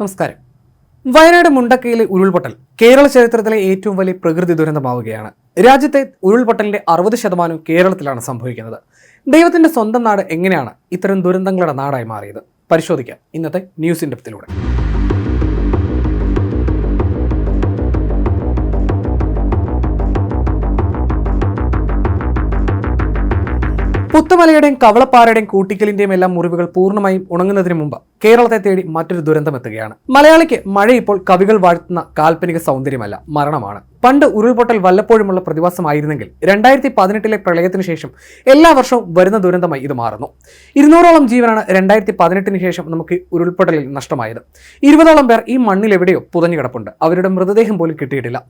നമസ്കാരം. വയനാട് മുണ്ടക്കയിലെ ഉരുൾപൊട്ടൽ കേരള ചരിത്രത്തിലെ ഏറ്റവും വലിയ പ്രകൃതി ദുരന്തമാവുകയാണ്. രാജ്യത്തെ ഉരുൾപൊട്ടലിന്റെ അറുപത് ശതമാനവും കേരളത്തിലാണ് സംഭവിക്കുന്നത്. ദൈവത്തിന്റെ സ്വന്തം നാട് എങ്ങനെയാണ് ഇത്തരം ദുരന്തങ്ങളുടെ നാടായി മാറിയത്? പരിശോധിക്കാം. ഇന്നത്തെ ന്യൂസ് ഡെപ്തിലൂടെ. പുത്തുമലയുടെയും കവളപ്പാറയുടെയും കൂട്ടിക്കലിന്റെയും എല്ലാം മുറിവുകൾ പൂർണമായും ഉണങ്ങുന്നതിന് മുമ്പ് കേരളത്തെ തേടി മറ്റൊരു ദുരന്തം എത്തുകയാണ്. മലയാളിക്ക് മഴ ഇപ്പോൾ കവികൾ വാഴ്ത്തുന്ന കാൽപ്പനിക സൗന്ദര്യമല്ല മരണമാണ്. പണ്ട് ഉരുൾപൊട്ടൽ വല്ലപ്പോഴുമുള്ള പ്രതിഭാസമായിരുന്നെങ്കിൽ രണ്ടായിരത്തി പതിനെട്ടിലെ പ്രളയത്തിന് ശേഷം എല്ലാ വർഷവും വരുന്ന ദുരന്തമായി ഇത് മാറുന്നു. ഇരുന്നൂറോളം ജീവനാണ് രണ്ടായിരത്തി പതിനെട്ടിന് ശേഷം നമുക്ക് ഉരുൾപൊട്ടലിൽ നഷ്ടമായത്. ഇരുപതോളം പേർ ഈ മണ്ണിൽ എവിടെയോ പുതഞ്ഞു കിടപ്പുണ്ട് അവരുടെ മൃതദേഹം പോലും കിട്ടിയിട്ടില്ല.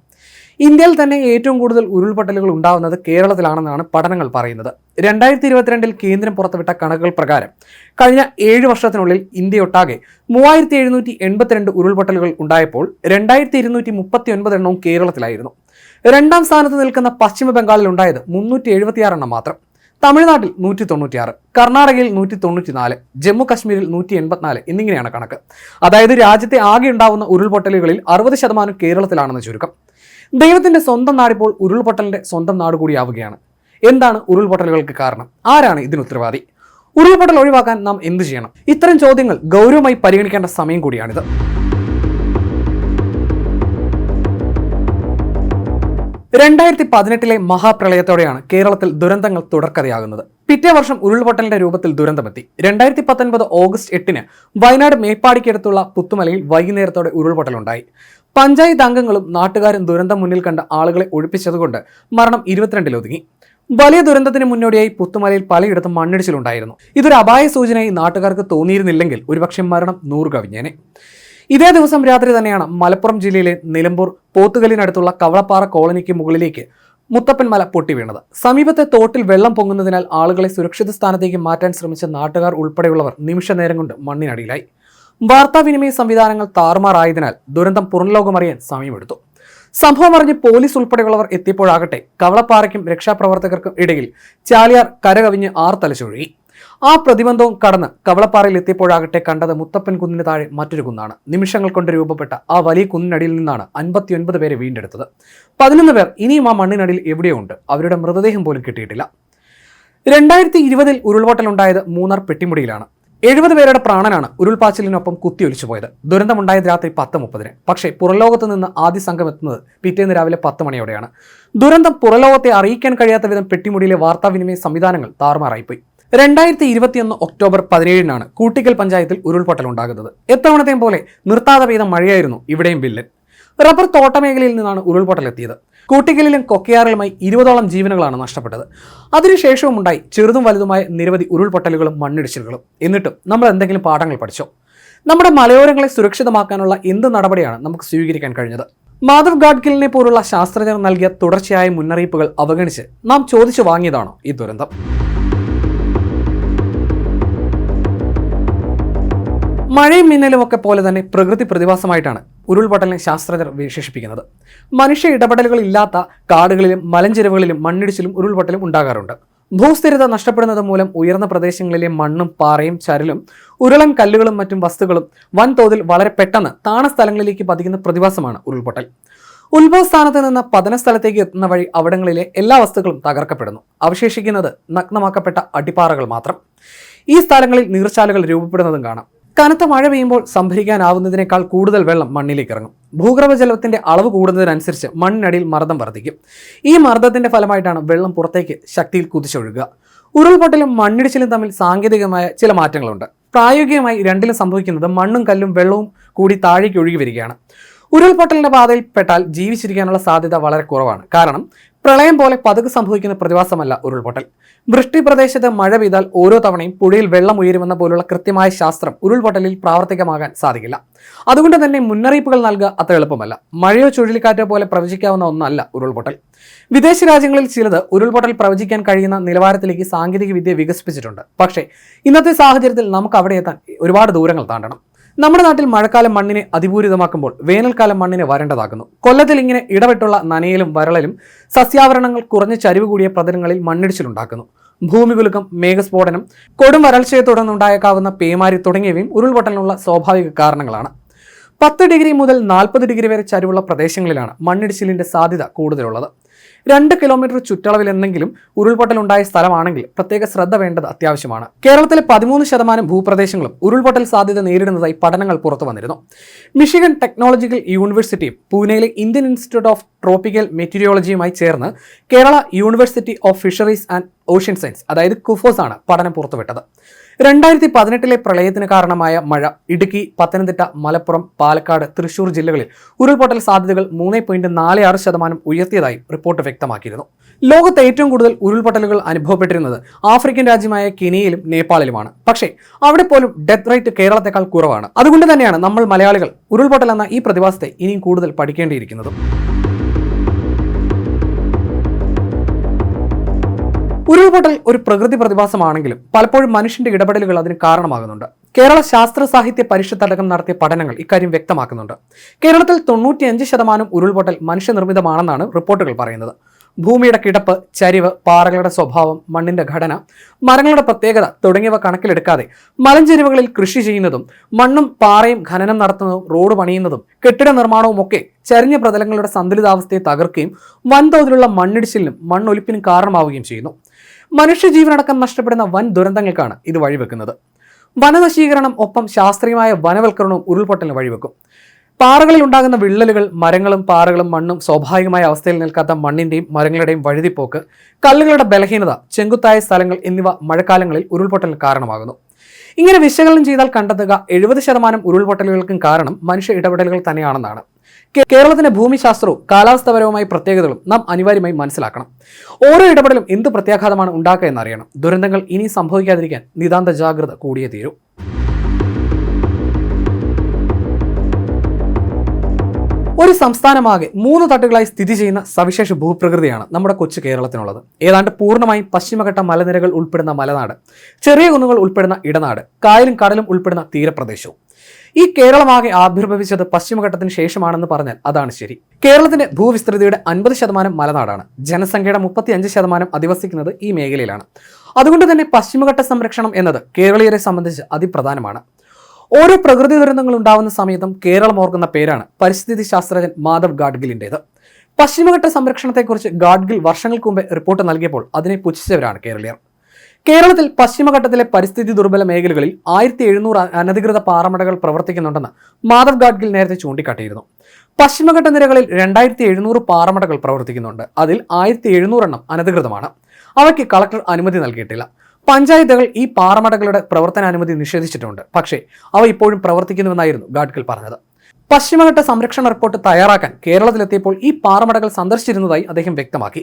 ഇന്ത്യയിൽ തന്നെ ഏറ്റവും കൂടുതൽ ഉരുൾപൊട്ടലുകൾ ഉണ്ടാവുന്നത് കേരളത്തിലാണെന്നാണ് പഠനങ്ങൾ പറയുന്നത്. രണ്ടായിരത്തി ഇരുപത്തിരണ്ടിൽ കേന്ദ്രം പുറത്തുവിട്ട കണക്കുകൾ പ്രകാരം കഴിഞ്ഞ ഏഴ് വർഷത്തിനുള്ളിൽ ഇന്ത്യയൊട്ടാകെ മൂവായിരത്തി എഴുന്നൂറ്റി എൺപത്തിരണ്ട് ഉരുൾപൊട്ടലുകൾ ഉണ്ടായപ്പോൾ രണ്ടായിരത്തി ഇരുന്നൂറ്റി മുപ്പത്തി ഒൻപത് എണ്ണവും കേരളത്തിലായിരുന്നു. രണ്ടാം സ്ഥാനത്ത് നിൽക്കുന്ന പശ്ചിമ ബംഗാളിൽ ഉണ്ടായത് മുന്നൂറ്റി എഴുപത്തിയാറ് എണ്ണം മാത്രം. തമിഴ്നാട്ടിൽ നൂറ്റി തൊണ്ണൂറ്റിയാറ് കർണാടകയിൽ നൂറ്റി തൊണ്ണൂറ്റിനാല് ജമ്മു കശ്മീരിൽ നൂറ്റി എൺപത്തിനാല് എന്നിങ്ങനെയാണ് കണക്ക്. അതായത് രാജ്യത്തെ ആകെ ഉണ്ടാവുന്ന ഉരുൾപൊട്ടലുകളിൽ അറുപത് ശതമാനം കേരളത്തിലാണെന്ന് ചുരുക്കം. ദൈവത്തിന്റെ സ്വന്തം നാടിപ്പോൾ ഉരുൾപൊട്ടലിന്റെ സ്വന്തം നാട് കൂടിയാവുകയാണ്. എന്താണ് ഉരുൾപൊട്ടലുകൾക്ക് കാരണം? ആരാണ് ഇതിന് ഉത്തരവാദി? ഉരുൾപൊട്ടൽ ഒഴിവാക്കാൻ നാം എന്ത് ചെയ്യണം? ഇത്തരം ചോദ്യങ്ങൾ ഗൗരവമായി പരിഗണിക്കേണ്ട സമയം കൂടിയാണിത്. രണ്ടായിരത്തി പതിനെട്ടിലെ മഹാപ്രളയത്തോടെയാണ് കേരളത്തിൽ ദുരന്തങ്ങൾ തുടർക്കഥയാകുന്നത്. പിറ്റേ വർഷം ഉരുൾപൊട്ടലിന്റെ രൂപത്തിൽ ദുരന്തമെത്തി. രണ്ടായിരത്തി പത്തൊൻപത് ഓഗസ്റ്റ് എട്ടിന് വയനാട് മേപ്പാടിക്കടുത്തുള്ള പുത്തുമലയിൽ വൈകുന്നേരത്തോടെ ഉരുൾപൊട്ടലുണ്ടായി. പഞ്ചായത്ത് അംഗങ്ങളും നാട്ടുകാരും ദുരന്തം മുന്നിൽ കണ്ട ആളുകളെ ഒഴിപ്പിച്ചതുകൊണ്ട് മരണം ഇരുപത്തിരണ്ടിൽ ഒതുങ്ങി. വലിയ ദുരന്തത്തിന് മുന്നോടിയായി പുത്തുമലയിൽ പലയിടത്തും മണ്ണിടിച്ചിലുണ്ടായിരുന്നു. ഇതൊരു അപായ സൂചനയായി നാട്ടുകാർക്ക് തോന്നിയിരുന്നില്ലെങ്കിൽ ഒരുപക്ഷെ മരണം നൂറ് കവിഞ്ഞേനെ. ഇതേ ദിവസം രാത്രി തന്നെയാണ് മലപ്പുറം ജില്ലയിലെ നിലമ്പൂർ പോത്തുകലിനടുത്തുള്ള കവളപ്പാറ കോളനിക്ക് മുകളിലേക്ക് മുത്തപ്പൻ മല പൊട്ടി വീണത്. സമീപത്തെ തോട്ടിൽ വെള്ളം പൊങ്ങുന്നതിനാൽ ആളുകളെ സുരക്ഷിത സ്ഥാനത്തേക്ക് മാറ്റാൻ ശ്രമിച്ച നാട്ടുകാർ ഉൾപ്പെടെയുള്ളവർ നിമിഷ നേരം കൊണ്ട് മണ്ണിനടിയിലായി. വാർത്താവിനിമയ സംവിധാനങ്ങൾ താറുമാറായതിനാൽ ദുരന്തം പുറംലോകമറിയാൻ സമയമെടുത്തു. സംഭവം അറിഞ്ഞ് പോലീസ് ഉൾപ്പെടെയുള്ളവർ എത്തിയപ്പോഴാകട്ടെ കവളപ്പാറയ്ക്കും രക്ഷാപ്രവർത്തകർക്കും ഇടയിൽ ചാലിയാർ കരകവിഞ്ഞ് ആർത്തലച്ചൊഴുകി ആ പ്രതിബന്ധവും കടന്ന് കവളപ്പാറയിൽ എത്തിയപ്പോഴാകട്ടെ കണ്ടത് മുത്തപ്പൻ കുന്നിന് താഴെ മറ്റൊരു കുന്നാണ്. നിമിഷങ്ങൾ കൊണ്ട് രൂപപ്പെട്ട ആ വലിയ കുന്നിനടിയിൽ നിന്നാണ് അൻപത്തിയൊൻപത് പേരെ വീണ്ടെടുത്തത്. പതിനൊന്ന് പേർ ഇനിയും ആ മണ്ണിനടിയിൽ എവിടെയോ ഉണ്ട് അവരുടെ മൃതദേഹം പോലും കിട്ടിയിട്ടില്ല. രണ്ടായിരത്തി ഇരുപതിൽ ഉരുൾപൊട്ടലുണ്ടായത് മൂന്നാർ പെട്ടിമുടിയിലാണ്. എഴുപത് പേരുടെ പ്രാണനാണ് ഉരുൾപാച്ചിലിനൊപ്പം കുത്തിയൊലിച്ചു പോയത്. ദുരന്തമുണ്ടായത് രാത്രി പത്ത് മുപ്പതിന്. പക്ഷേ പുറലോകത്ത് നിന്ന് ആദ്യ സംഘം എത്തുന്നത് പിറ്റേന്ന് രാവിലെ പത്ത് മണിയോടെയാണ്. ദുരന്തം പുറലോകത്തെ അറിയിക്കാൻ കഴിയാത്ത വിധം പെട്ടിമുടിയിലെ വാർത്താവിനിമയ സംവിധാനങ്ങൾ താറുമാറായിപ്പോയി. രണ്ടായിരത്തി ഇരുപത്തിയൊന്ന് ഒക്ടോബർ പതിനേഴിനാണ് കൂട്ടിക്കൽ പഞ്ചായത്തിൽ ഉരുൾപൊട്ടൽ ഉണ്ടാകുന്നത് എത്തവണത്തെയും പോലെ നിർത്താതെ പെയ്ത മഴയായിരുന്നു ഇവിടെയും വില്ലൻ റബ്ബർ തോട്ടമേഖലയിൽ നിന്നാണ് ഉരുൾപൊട്ടൽ എത്തിയത് കൂട്ടിക്കലിലും കൊക്കയാറിലുമായി ഇരുപതോളം ജീവനുകളാണ് നഷ്ടപ്പെട്ടത്. അതിനുശേഷവും ഉണ്ടായി ചെറുതും വലുതുമായ നിരവധി ഉരുൾപൊട്ടലുകളും മണ്ണിടിച്ചിലുകളും. എന്നിട്ടും നമ്മൾ എന്തെങ്കിലും പാഠങ്ങൾ പഠിച്ചോ? നമ്മുടെ മലയോരങ്ങളെ സുരക്ഷിതമാക്കാനുള്ള എന്ത് നടപടിയാണ് നമുക്ക് സ്വീകരിക്കാൻ കഴിഞ്ഞത്? മാധവ് ഗാഡ്ഗിലിനെ പോലുള്ള ശാസ്ത്രജ്ഞർ നൽകിയ തുടർച്ചയായ മുന്നറിയിപ്പുകൾ അവഗണിച്ച് നാം ചോദിച്ചു വാങ്ങിയതാണോ ഈ ദുരന്തം? മഴയും മിന്നലും ഒക്കെ പോലെ തന്നെ പ്രകൃതി പ്രതിഭാസമായിട്ടാണ് ഉരുൾപൊട്ടലിനെ ശാസ്ത്രജ്ഞർ വിശേഷിപ്പിക്കുന്നത്. മനുഷ്യ ഇടപെടലുകൾ ഇല്ലാത്ത കാടുകളിലും മലഞ്ചെരുവുകളിലും മണ്ണിടിച്ചിലും ഉരുൾപൊട്ടലും ഉണ്ടാകാറുണ്ട്. ഭൂസ്ഥിരത നഷ്ടപ്പെടുന്നത് മൂലം ഉയർന്ന പ്രദേശങ്ങളിലെ മണ്ണും പാറയും ചരലും ഉരുളൻ കല്ലുകളും മറ്റും വസ്തുക്കളും വൻതോതിൽ വളരെ പെട്ടെന്ന് താണ സ്ഥലങ്ങളിലേക്ക് പതിക്കുന്ന പ്രതിഭാസമാണ് ഉരുൾപൊട്ടൽ. ഉത്ഭവസ്ഥാനത്ത് നിന്ന് പതനസ്ഥലത്തേക്ക് എത്തുന്ന വഴി അവിടങ്ങളിലെ എല്ലാ വസ്തുക്കളും തകർക്കപ്പെടുന്നു. അവശേഷിക്കുന്നത് നഗ്നമാക്കപ്പെട്ട അടിപ്പാറകൾ മാത്രം. ഈ സ്ഥലങ്ങളിൽ നീർച്ചാലുകൾ രൂപപ്പെടുന്നതും കാണാം. കനത്ത മഴ പെയ്യുമ്പോൾ സംഭരിക്കാനാവുന്നതിനേക്കാൾ കൂടുതൽ വെള്ളം മണ്ണിലേക്ക് ഇറങ്ങും. ഭൂഗർഭജലത്തിന്റെ അളവ് കൂടുന്നതിനനുസരിച്ച് മണ്ണിനടിയിൽ മർദ്ദം വർദ്ധിക്കും. ഈ മർദ്ദത്തിന്റെ ഫലമായിട്ടാണ് വെള്ളം പുറത്തേക്ക് ശക്തിയിൽ കുതിച്ചൊഴുകുക. ഉരുൾപൊട്ടലും മണ്ണിടിച്ചിലും തമ്മിൽ സാങ്കേതികമായ ചില മാറ്റങ്ങളുണ്ട്. പ്രായോഗികമായി രണ്ടിലും സംഭവിക്കുന്നത് മണ്ണും കല്ലും വെള്ളവും കൂടി താഴേക്ക് ഒഴുകി വരികയാണ്. ഉരുൾപൊട്ടലിന്റെ പാതയിൽ പെട്ടാൽ ജീവിച്ചിരിക്കാനുള്ള സാധ്യത വളരെ കുറവാണ്. കാരണം പ്രളയം പോലെ പതുക്കെ സംഭവിക്കുന്ന പ്രതിഭാസമല്ല ഉരുൾപൊട്ടൽ. വൃഷ്ടി പ്രദേശത്ത് മഴ പെയ്താൽ ഓരോ തവണയും പുഴയിൽ വെള്ളം ഉയരുമെന്ന പോലുള്ള കൃത്യമായ ശാസ്ത്രം ഉരുൾപൊട്ടലിൽ പ്രാവർത്തികമാകാൻ സാധിക്കില്ല. അതുകൊണ്ട് തന്നെ മുന്നറിയിപ്പുകൾ നൽകുക അത്ര എളുപ്പമല്ല. മഴയോ ചുഴലിക്കാറ്റോ പോലെ പ്രവചിക്കാവുന്ന ഒന്നല്ല ഉരുൾപൊട്ടൽ. വിദേശ രാജ്യങ്ങളിൽ ചിലത് ഉരുൾപൊട്ടൽ പ്രവചിക്കാൻ കഴിയുന്ന നിലവാരത്തിലേക്ക് സാങ്കേതിക വിദ്യ വികസിപ്പിച്ചിട്ടുണ്ട്. പക്ഷേ ഇന്നത്തെ സാഹചര്യത്തിൽ നമുക്ക് അവിടെ എത്താൻ ഒരുപാട് ദൂരങ്ങൾ താണ്ടണം. നമ്മുടെ നാട്ടിൽ മഴക്കാലം മണ്ണിനെ അതിപൂരിതമാക്കുമ്പോൾ വേനൽക്കാലം മണ്ണിനെ വരണ്ടതാക്കുന്നു. കൊല്ലത്തിൽ ഇങ്ങനെ ഇടപെട്ടുള്ള നനയിലും വരളലും സസ്യാവരണങ്ങൾ കുറഞ്ഞ ചരിവ് കൂടിയ പ്രതലങ്ങളിൽ മണ്ണിടിച്ചിലുണ്ടാക്കുന്നു. ഭൂമികുലുക്കം മേഘസ്ഫോടനം കൊടും വരൾച്ചയെ തുടർന്നുണ്ടായേക്കാവുന്ന പേമാരി തുടങ്ങിയവയും ഉരുൾപൊട്ടലിനുള്ള സ്വാഭാവിക കാരണങ്ങളാണ്. പത്ത് ഡിഗ്രി മുതൽ നാൽപ്പത് ഡിഗ്രി വരെ ചരിവുള്ള പ്രദേശങ്ങളിലാണ് മണ്ണിടിച്ചിലിന്റെ സാധ്യത കൂടുതലുള്ളത്. രണ്ട് കിലോമീറ്റർ ചുറ്റളവിൽ എന്തെങ്കിലും ഉരുൾപൊട്ടൽ ഉണ്ടായ സ്ഥലമാണെങ്കിൽ പ്രത്യേക ശ്രദ്ധ വേണ്ടത് അത്യാവശ്യമാണ്. കേരളത്തിലെ പതിമൂന്ന് ശതമാനം ഭൂപ്രദേശങ്ങളും ഉരുൾപൊട്ടൽ സാധ്യത നേരിടുന്നതായി പഠനങ്ങൾ പുറത്തു വന്നിരുന്നു. മിഷിഗൺ ടെക്നോളജിക്കൽ യൂണിവേഴ്സിറ്റിയും പൂനെയിലെ ഇന്ത്യൻ ഇൻസ്റ്റിറ്റ്യൂട്ട് ഓഫ് ട്രോപ്പിക്കൽ മെറ്റീരിയോളജിയുമായി ചേർന്ന് Kerala university of fisheries and ocean science അതായത് കുഫോസ് ആണ് പഠനം പുറത്തുവിട്ടത്. രണ്ടായിരത്തി പതിനെട്ടിലെ പ്രളയത്തിന് കാരണമായ മഴ ഇടുക്കി പത്തനംതിട്ട മലപ്പുറം പാലക്കാട് തൃശൂർ ജില്ലകളിൽ ഉരുൾപൊട്ടൽ സാധ്യതകൾ മൂന്ന് പോയിന്റ് നാല് ആറ് ശതമാനം ഉയർത്തിയതായി റിപ്പോർട്ട് വ്യക്തമാക്കിയിരുന്നു. ലോകത്ത് ഏറ്റവും കൂടുതൽ ഉരുൾപൊട്ടലുകൾ അനുഭവപ്പെട്ടിരുന്നത് ആഫ്രിക്കൻ രാജ്യമായ കെനിയയിലും നേപ്പാളിലുമാണ്. പക്ഷേ അവിടെ പോലും ഡെത്ത് റേറ്റ് കേരളത്തെക്കാൾ കുറവാണ്. അതുകൊണ്ട് തന്നെയാണ് നമ്മൾ മലയാളികൾ ഉരുൾപൊട്ടൽ എന്ന ഈ പ്രതിഭാസത്തെ ഇനിയും കൂടുതൽ പഠിക്കേണ്ടിയിരിക്കുന്നതും. ഉരുൾപൊട്ടൽ ഒരു പ്രകൃതി പ്രതിഭാസമാണെങ്കിലും പലപ്പോഴും മനുഷ്യന്റെ ഇടപെടലുകൾ അതിന് കാരണമാകുന്നുണ്ട്. കേരള ശാസ്ത്ര സാഹിത്യ പരിഷത്ത് അടക്കം നടത്തിയ പഠനങ്ങൾ ഇക്കാര്യം വ്യക്തമാക്കുന്നുണ്ട്. കേരളത്തിൽ തൊണ്ണൂറ്റിയഞ്ച് ശതമാനം ഉരുൾപൊട്ടൽ മനുഷ്യനിർമ്മിതമാണെന്നാണ് റിപ്പോർട്ടുകൾ പറയുന്നത്. ഭൂമിയുടെ കിടപ്പ് ചരിവ് പാറകളുടെ സ്വഭാവം മണ്ണിന്റെ ഘടന മരങ്ങളുടെ പ്രത്യേകത തുടങ്ങിയവ കണക്കിലെടുക്കാതെ മലഞ്ചെരിവുകളിൽ കൃഷി ചെയ്യുന്നതും മണ്ണും പാറയും ഖനനം നടത്തുന്നതും റോഡ് പണിയുന്നതും കെട്ടിട നിർമ്മാണവും ഒക്കെ ചരിഞ്ഞ പ്രതലങ്ങളുടെ സന്തുലിതാവസ്ഥയെ തകർക്കുകയും വൻതോതിലുള്ള മണ്ണിടിച്ചിലിനും മണ്ണൊലിപ്പിനും കാരണമാവുകയും ചെയ്യുന്നു. മനുഷ്യജീവനടക്കം നഷ്ടപ്പെടുന്ന വൻ ദുരന്തങ്ങൾക്കാണ് ഇത് വഴിവെക്കുന്നത്. വനനശീകരണം ഒപ്പം ശാസ്ത്രീയമായ വനവൽക്കരണവും ഉരുൾപൊട്ടലിന് വഴിവെക്കും. പാറകളിൽ ഉണ്ടാകുന്ന വിള്ളലുകൾ മരങ്ങളും പാറകളും മണ്ണും സ്വാഭാവികമായ അവസ്ഥയിൽ നിൽക്കാത്ത മണ്ണിന്റെയും മരങ്ങളുടെയും വഴുതിപ്പോക്ക് കല്ലുകളുടെ ബലഹീനത ചെങ്കുത്തായ സ്ഥലങ്ങൾ എന്നിവ മഴക്കാലങ്ങളിൽ ഉരുൾപൊട്ടൽ കാരണമാകുന്നു. ഇങ്ങനെ വിശകലനം ചെയ്താൽ കണ്ടെത്തുക എഴുപത് ശതമാനം ഉരുൾപൊട്ടലുകൾക്കും കാരണം മനുഷ്യ ഇടപെടലുകൾ തന്നെയാണെന്നാണ്. കേരളത്തിന്റെ ഭൂമിശാസ്ത്രവും കാലാവസ്ഥാപരവുമായ പ്രത്യേകതകളും നാം അനിവാര്യമായി മനസ്സിലാക്കണം. ഓരോ ഇടപെടലും എന്ത് പ്രത്യാഘാതമാണ് ഉണ്ടാക്കുക എന്നറിയണം. ദുരന്തങ്ങൾ ഇനി സംഭവിക്കാതിരിക്കാൻ നിതാന്ത ജാഗ്രത കൂടിയേ തീരൂ. ഒരു സംസ്ഥാനമാകെ മൂന്ന് തട്ടുകളായി സ്ഥിതി ചെയ്യുന്ന സവിശേഷ ഭൂപ്രകൃതിയാണ് നമ്മുടെ കൊച്ചു കേരളത്തിനുള്ളത്. ഏതാണ്ട് പൂർണമായും പശ്ചിമഘട്ട മലനിരകൾ ഉൾപ്പെടുന്ന മലനാട് ചെറിയ കുന്നുകൾ ഉൾപ്പെടുന്ന ഇടനാട് കായലും കടലും ഉൾപ്പെടുന്ന തീരപ്രദേശവും. ഈ കേരളമാകെ ആവിർഭവിച്ചത് പശ്ചിമഘട്ടത്തിന് ശേഷമാണെന്ന് പറഞ്ഞാൽ അതാണ് ശരി. കേരളത്തിന്റെ ഭൂവിസ്തൃതിയുടെ അൻപത് ശതമാനം മലനാടാണ്. ജനസംഖ്യയുടെ മുപ്പത്തി അഞ്ച് ശതമാനം അധിവസിക്കുന്നത് ഈ മേഖലയിലാണ്. അതുകൊണ്ട് തന്നെ പശ്ചിമഘട്ട സംരക്ഷണം എന്നത് കേരളീയരെ സംബന്ധിച്ച് അതിപ്രധാനമാണ്. ഓരോ പ്രകൃതി ദുരന്തങ്ങൾ ഉണ്ടാവുന്ന സമയത്തും കേരളം ഓർക്കുന്ന പേരാണ് പരിസ്ഥിതി ശാസ്ത്രജ്ഞൻ മാധവ് ഗാഡ്ഗിലിന്റെത്. പശ്ചിമഘട്ട സംരക്ഷണത്തെക്കുറിച്ച് ഗാഡ്ഗിൽ വർഷങ്ങൾക്ക് മുമ്പ് റിപ്പോർട്ട് നൽകിയപ്പോൾ അതിനെ പുച്ഛിച്ചവരാണ് കേരളീയർ. കേരളത്തിൽ പശ്ചിമഘട്ടത്തിലെ പരിസ്ഥിതി ദുർബല മേഖലകളിൽ ആയിരത്തി എഴുന്നൂറ് അനധികൃത പാറമടകൾ പ്രവർത്തിക്കുന്നുണ്ടെന്ന് മാധവ് ഗാഡ്ഗിൽ നേരത്തെ ചൂണ്ടിക്കാട്ടിയിരുന്നു. പശ്ചിമഘട്ട നിരകളിൽ രണ്ടായിരത്തി എഴുന്നൂറ് പാറമടകൾ പ്രവർത്തിക്കുന്നുണ്ട്. അതിൽ ആയിരത്തി എഴുന്നൂറെണ്ണം അനധികൃതമാണ്. അവയ്ക്ക് കളക്ടർ അനുമതി നൽകിയിട്ടില്ല. പഞ്ചായത്തുകൾ ഈ പാറമടകളുടെ പ്രവർത്തനാനുമതി നിഷേധിച്ചിട്ടുണ്ട്. പക്ഷേ അവ ഇപ്പോഴും പ്രവർത്തിക്കുന്നുവെന്നായിരുന്നു ഗാഡ്ഗിൽ പറഞ്ഞത്. പശ്ചിമഘട്ട സംരക്ഷണ റിപ്പോർട്ട് തയ്യാറാക്കാൻ കേരളത്തിലെത്തിയപ്പോൾ ഈ പാറമടകൾ സന്ദർശിച്ചിരുന്നതായി അദ്ദേഹം വ്യക്തമാക്കി.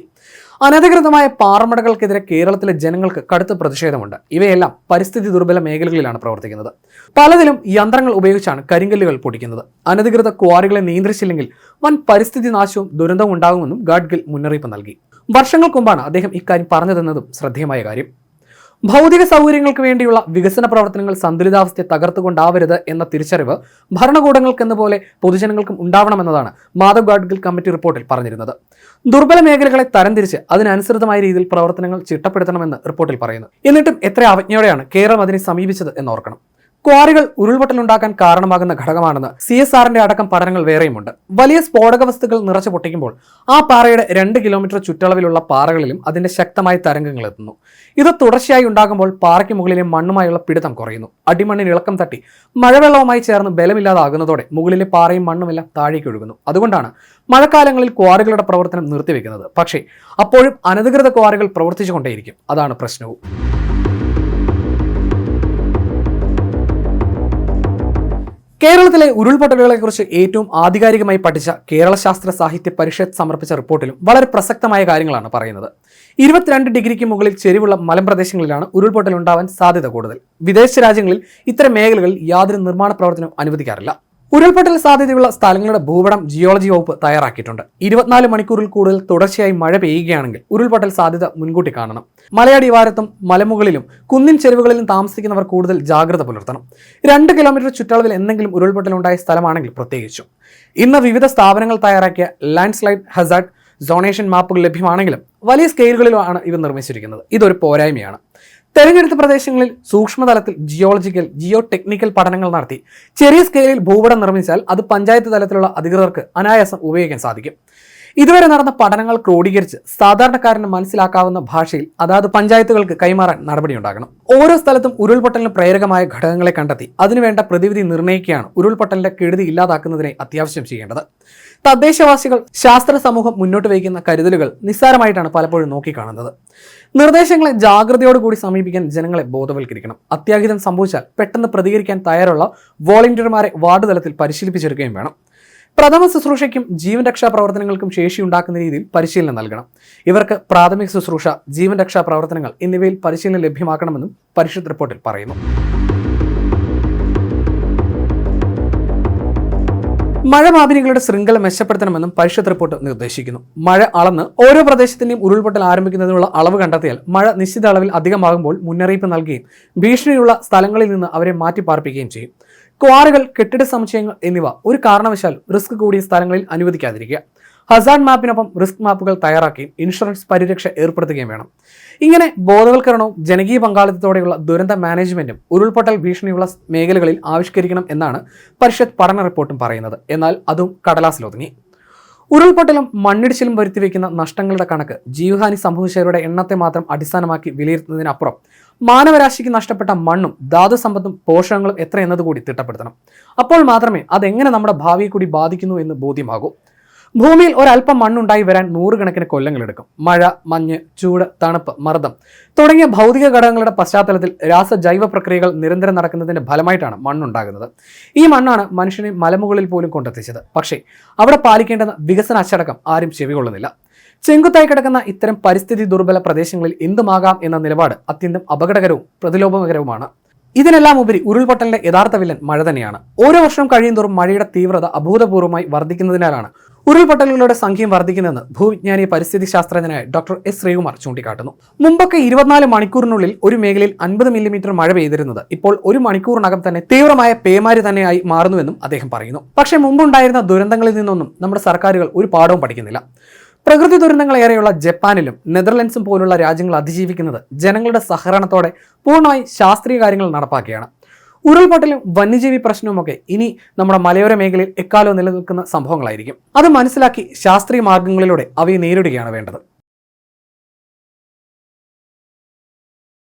അനധികൃതമായ പാറമടകൾക്കെതിരെ കേരളത്തിലെ ജനങ്ങൾക്ക് കടുത്ത പ്രതിഷേധമുണ്ട്. ഇവയെല്ലാം പരിസ്ഥിതി ദുർബല മേഖലകളിലാണ് പ്രവർത്തിക്കുന്നത്. പലതിലും യന്ത്രങ്ങൾ ഉപയോഗിച്ചാണ് കരിങ്കല്ലുകൾ പൊടിക്കുന്നത്. അനധികൃത ക്വാറികളെ നിയന്ത്രിച്ചില്ലെങ്കിൽ വൻ പരിസ്ഥിതി നാശവും ദുരന്തവും ഉണ്ടാകുമെന്നും ഗാഡ്ഗിൽ മുന്നറിയിപ്പ് നൽകി. വർഷങ്ങൾക്ക് മുമ്പാണ് അദ്ദേഹം ഇക്കാര്യം പറഞ്ഞതെന്നതും ശ്രദ്ധേയമായ കാര്യം. ഭൗതിക സൗകര്യങ്ങൾക്ക് വേണ്ടിയുള്ള വികസന പ്രവർത്തനങ്ങൾ സന്തുലിതാവസ്ഥയെ തകർത്തുകൊണ്ടാവരുത് എന്ന തിരിച്ചറിവ് ഭരണകൂടങ്ങൾക്കെന്ന പോലെ പൊതുജനങ്ങൾക്കും ഉണ്ടാവണമെന്നതാണ് മാധവ് ഗാഡ്ഗിൽ കമ്മിറ്റി റിപ്പോർട്ടിൽ പറഞ്ഞിരുന്നത്. ദുർബല മേഖലകളെ തരംതിരിച്ച് അതിനനുസൃതമായ രീതിയിൽ പ്രവർത്തനങ്ങൾ ചിട്ടപ്പെടുത്തണമെന്ന് റിപ്പോർട്ടിൽ പറയുന്നു. എന്നിട്ടും എത്ര അവജ്ഞയോടെയാണ് കേരളം അതിനെ സമീപിച്ചത് എന്നോർക്കണം ക്വാറികൾ ഉരുൾപൊട്ടലുണ്ടാക്കാൻ കാരണമാകുന്ന ഘടകമാണെന്ന് സി എസ് ആറിന്റെ അടക്കം പഠനങ്ങൾ വേറെയുമുണ്ട്. വലിയ സ്ഫോടക വസ്തുക്കൾ നിറച്ചു പൊട്ടിക്കുമ്പോൾ ആ പാറയുടെ രണ്ട് കിലോമീറ്റർ ചുറ്റളവിലുള്ള പാറകളിലും അതിന്റെ ശക്തമായ തരംഗങ്ങൾ എത്തുന്നു. ഇത് തുടർച്ചയായി ഉണ്ടാകുമ്പോൾ പാറയ്ക്ക് മുകളിലെ മണ്ണുമായുള്ള പിടുത്തം കുറയുന്നു. അടിമണ്ണിന് ഇളക്കം തട്ടി മഴവെള്ളവുമായി ചേർന്ന് ബലമില്ലാതാകുന്നതോടെ മുകളിലെ പാറയും മണ്ണുമെല്ലാം താഴേക്ക് ഒഴുകുന്നു. അതുകൊണ്ടാണ് മഴക്കാലങ്ങളിൽ ക്വാറികളുടെ പ്രവർത്തനം നിർത്തിവെക്കുന്നത്. പക്ഷേ അപ്പോഴും അനധികൃത ക്വാറികൾ പ്രവർത്തിച്ചുകൊണ്ടേയിരിക്കും. അതാണ് പ്രശ്നവും. കേരളത്തിലെ ഉരുൾപൊട്ടലുകളെക്കുറിച്ച് ഏറ്റവും ആധികാരികമായി പഠിച്ച കേരള ശാസ്ത്ര സാഹിത്യ പരിഷത്ത് സമർപ്പിച്ച റിപ്പോർട്ടിലും വളരെ പ്രസക്തമായ കാര്യങ്ങളാണ് പറയുന്നത്. ഇരുപത്തിരണ്ട് ഡിഗ്രിക്ക് മുകളിൽ ചെരിവുള്ള മലമ്പ്രദേശങ്ങളിലാണ് ഉരുൾപൊട്ടൽ ഉണ്ടാവാൻ സാധ്യത കൂടുതൽ. വിദേശ രാജ്യങ്ങളിൽ ഇത്തരം മേഖലകളിൽ യാതൊരു നിർമ്മാണ പ്രവർത്തനവും അനുവദിക്കാറില്ല. ഉരുൾപൊട്ടൽ സാധ്യതയുള്ള സ്ഥലങ്ങളുടെ ഭൂപടം ജിയോളജി വകുപ്പ് തയ്യാറാക്കിയിട്ടുണ്ട്. ഇരുപത്തിനാല് മണിക്കൂറിൽ കൂടുതൽ തുടർച്ചയായി മഴ പെയ്യുകയാണെങ്കിൽ ഉരുൾപൊട്ടൽ സാധ്യത മുൻകൂട്ടി കാണണം. മലയടിവാരത്തും മലമുകളിലും കുന്നിൻ ചെരുവുകളിലും താമസിക്കുന്നവർ കൂടുതൽ ജാഗ്രത പുലർത്തണം. രണ്ട് കിലോമീറ്റർ ചുറ്റളവിൽ എന്തെങ്കിലും ഉരുൾപൊട്ടൽ ഉണ്ടായ സ്ഥലമാണെങ്കിൽ പ്രത്യേകിച്ചും. ഇന്ന് വിവിധ സ്ഥാപനങ്ങൾ തയ്യാറാക്കിയ ലാൻഡ് സ്ലൈഡ് ഹസാർഡ് സോണേഷൻ മാപ്പുകൾ ലഭ്യമാണെങ്കിലും വലിയ സ്കെയിലുകളിലാണ് ഇവ നിർമ്മിച്ചിരിക്കുന്നത്. ഇതൊരു പോരായ്മയാണ്. തെരഞ്ഞെടുത്ത പ്രദേശങ്ങളിൽ സൂക്ഷ്മതലത്തിൽ ജിയോളജിക്കൽ ജിയോ ടെക്നിക്കൽ പഠനങ്ങൾ നടത്തി. ചെറിയ സ്കെയിലിൽ ഭൂപടം നിർമ്മിച്ചാൽ അത് പഞ്ചായത്ത് തലത്തിലുള്ള അധികൃതർക്ക് അനായാസം ഉപയോഗിക്കാൻ സാധിക്കും. ഇതുവരെ നടന്ന പഠനങ്ങൾ ക്രോഡീകരിച്ച് സാധാരണക്കാരന് മനസ്സിലാക്കാവുന്ന ഭാഷയിൽ അതാത് പഞ്ചായത്തുകൾക്ക് കൈമാറാൻ നടപടിയുണ്ടാകണം. ഓരോ സ്ഥലത്തും ഉരുൾപൊട്ടലിന് പ്രേരകമായ ഘടകങ്ങളെ കണ്ടെത്തി അതിനുവേണ്ട പ്രതിവിധി നിർണയിക്കുകയാണ് ഉരുൾപൊട്ടലിന്റെ കെടുതി ഇല്ലാതാക്കുന്നതിനെ അത്യാവശ്യം ചെയ്യേണ്ടത്. തദ്ദേശവാസികൾ ശാസ്ത്ര സമൂഹം മുന്നോട്ട് വയ്ക്കുന്ന കരുതലുകൾ നിസ്സാരമായിട്ടാണ് പലപ്പോഴും നോക്കിക്കാണുന്നത്. നിർദ്ദേശങ്ങളെ ജാഗ്രതയോടുകൂടി സമീപിക്കാൻ ജനങ്ങളെ ബോധവൽക്കരിക്കണം. അത്യാഹിതം സംഭവിച്ചാൽ പെട്ടെന്ന് പ്രതികരിക്കാൻ തയ്യാറുള്ള വോളണ്ടിയർമാരെ വാർഡ് തലത്തിൽ പരിശീലിപ്പിച്ചെടുക്കുകയും വേണം. പ്രഥമ ശുശ്രൂഷയ്ക്കും ജീവൻ രക്ഷാ പ്രവർത്തനങ്ങൾക്കും ശേഷി ഉണ്ടാക്കുന്ന രീതിയിൽ പരിശീലനം നൽകണം. ഇവർക്ക് പ്രാഥമിക ശുശ്രൂഷ ജീവൻ രക്ഷാ പ്രവർത്തനങ്ങൾ എന്നിവയിൽ പരിശീലനം ലഭ്യമാക്കണമെന്നും പരിഷത്ത് റിപ്പോർട്ടിൽ പറയുന്നു. മഴ മാപിനികളുടെ ശൃംഖല മെച്ചപ്പെടുത്തണമെന്നും പരിഷത്ത് റിപ്പോർട്ട് നിർദ്ദേശിക്കുന്നു. മഴ അളന്ന് ഓരോ പ്രദേശത്തിന്റെയും ഉരുൾപൊട്ടൽ ആരംഭിക്കുന്നതിനുള്ള അളവ് കണ്ടെത്തിയാൽ മഴ നിശ്ചിത അളവിൽ അധികമാകുമ്പോൾ മുന്നറിയിപ്പ് നൽകുകയും ഭീഷണിയുള്ള സ്ഥലങ്ങളിൽ നിന്ന് അവരെ മാറ്റിപ്പാർപ്പിക്കുകയും ചെയ്യും. ക്വാറികൾ കെട്ടിട സമുച്ചയങ്ങൾ എന്നിവ ഒരു കാരണവശാൽ റിസ്ക് കൂടിയ സ്ഥലങ്ങളിൽ അനുവദിക്കാതിരിക്കുക. ഹസാൻ മാപ്പിനൊപ്പം റിസ്ക് മാപ്പുകൾ തയ്യാറാക്കുകയും ഇൻഷുറൻസ് പരിരക്ഷ ഏർപ്പെടുത്തുകയും വേണം. ഇങ്ങനെ ബോധവൽക്കരണവും ജനകീയ പങ്കാളിത്തത്തോടെയുള്ള ദുരന്ത മാനേജ്മെന്റും ഉരുൾപൊട്ടൽ ഭീഷണിയുള്ള മേഖലകളിൽ ആവിഷ്കരിക്കണം എന്നാണ് പരിഷത്ത് പഠന റിപ്പോർട്ടും പറയുന്നത്. എന്നാൽ അതും കടലാസിലൊതുങ്ങി ഉരുൾപൊട്ടലും മണ്ണിടിച്ചിലും വരുത്തിവെക്കുന്ന നഷ്ടങ്ങളുടെ കണക്ക് ജീവഹാനി സംഭവിച്ചവരുടെ എണ്ണത്തെ മാത്രം അടിസ്ഥാനമാക്കി വിലയിരുത്തുന്നതിനപ്പുറം മാനവരാശിക്ക് നഷ്ടപ്പെട്ട മണ്ണും ധാതുസമ്പത്തും പോഷകങ്ങളും എത്ര എന്നതുകൂടി തിട്ടപ്പെടുത്തണം. അപ്പോൾ മാത്രമേ അതെങ്ങനെ നമ്മുടെ ഭാവിയെ കൂടി ബാധിക്കുന്നു എന്ന് ബോധ്യമാകൂ. ഭൂമിയിൽ ഒരല്പം മണ്ണുണ്ടായി വരാൻ നൂറുകണക്കിന് കൊല്ലങ്ങളെടുക്കും മഴ മഞ്ഞ് ചൂട് തണുപ്പ് മർദ്ദം തുടങ്ങിയ ഭൗതിക ഘടകങ്ങളുടെ പശ്ചാത്തലത്തിൽ രാസ ജൈവ പ്രക്രിയകൾ നിരന്തരം നടക്കുന്നതിന്റെ ഫലമായിട്ടാണ് മണ്ണുണ്ടാകുന്നത്. ഈ മണ്ണാണ് മനുഷ്യനെ മലമുകളിൽ പോലും കൊണ്ടെത്തിച്ചത്. പക്ഷേ അവിടെ പാലിക്കേണ്ടുന്ന വികസന അച്ചടക്കം ആരും ചെവികൊള്ളുന്നില്ല. ചെങ്കുത്തായി കിടക്കുന്ന ഇത്തരം പരിസ്ഥിതി ദുർബല പ്രദേശങ്ങളിൽ എന്തുമാകാം എന്ന നിലപാട് അത്യന്തം അപകടകരവും പ്രതിലോഭകരവുമാണ്. ഇതിനെല്ലാം ഉപരി ഉരുൾപൊട്ടലിന്റെ യഥാർത്ഥ വില്ലൻ മഴ തന്നെയാണ്. ഓരോ വർഷം കഴിയുന്തോറും മഴയുടെ തീവ്രത അഭൂതപൂർവമായി വർദ്ധിക്കുന്നതിനാലാണ് ഉരുൾപൊട്ടലുകളുടെ സംഖ്യം വർദ്ധിക്കുന്നതെന്ന് ഭൂവിജ്ഞാനി പരിസ്ഥിതി ശാസ്ത്രജ്ഞനായ ഡോക്ടർ എസ് ശ്രീകുമാർ ചൂണ്ടിക്കാട്ടുന്നു. മുമ്പൊക്കെ ഇരുപത്തിനാല് മണിക്കൂറിനുള്ളിൽ ഒരു മേഖലയിൽ അൻപത് മില്ലിമീറ്റർ മഴ പെയ്തിരുന്നത് ഇപ്പോൾ ഒരു മണിക്കൂറിനകം തന്നെ തീവ്രമായ പേമാരി തന്നെയായി മാറുന്നുവെന്നും അദ്ദേഹം പറയുന്നു. പക്ഷേ മുമ്പുണ്ടായിരുന്ന ദുരന്തങ്ങളിൽ നിന്നൊന്നും നമ്മുടെ സർക്കാരുകൾ ഒരു പാഠവും പഠിക്കുന്നില്ല. പ്രകൃതി ദുരന്തങ്ങളേറെയുള്ള ജപ്പാനിലും നെതർലൻഡ്സും പോലുള്ള രാജ്യങ്ങൾ അതിജീവിക്കുന്നത് ജനങ്ങളുടെ സഹകരണത്തോടെ പൂർണമായി ശാസ്ത്രീയ കാര്യങ്ങൾ നടപ്പാക്കിയാണ് ഉരുൾപൊട്ടലും വന്യജീവി പ്രശ്നവുമൊക്കെ ഇനി നമ്മുടെ മലയോര മേഖലയിൽ എക്കാലവും നിലനിൽക്കുന്ന സംഭവങ്ങളായിരിക്കും. അത് മനസ്സിലാക്കി ശാസ്ത്രീയ മാർഗങ്ങളിലൂടെ അവയെ നേരിടുകയാണ് വേണ്ടത്.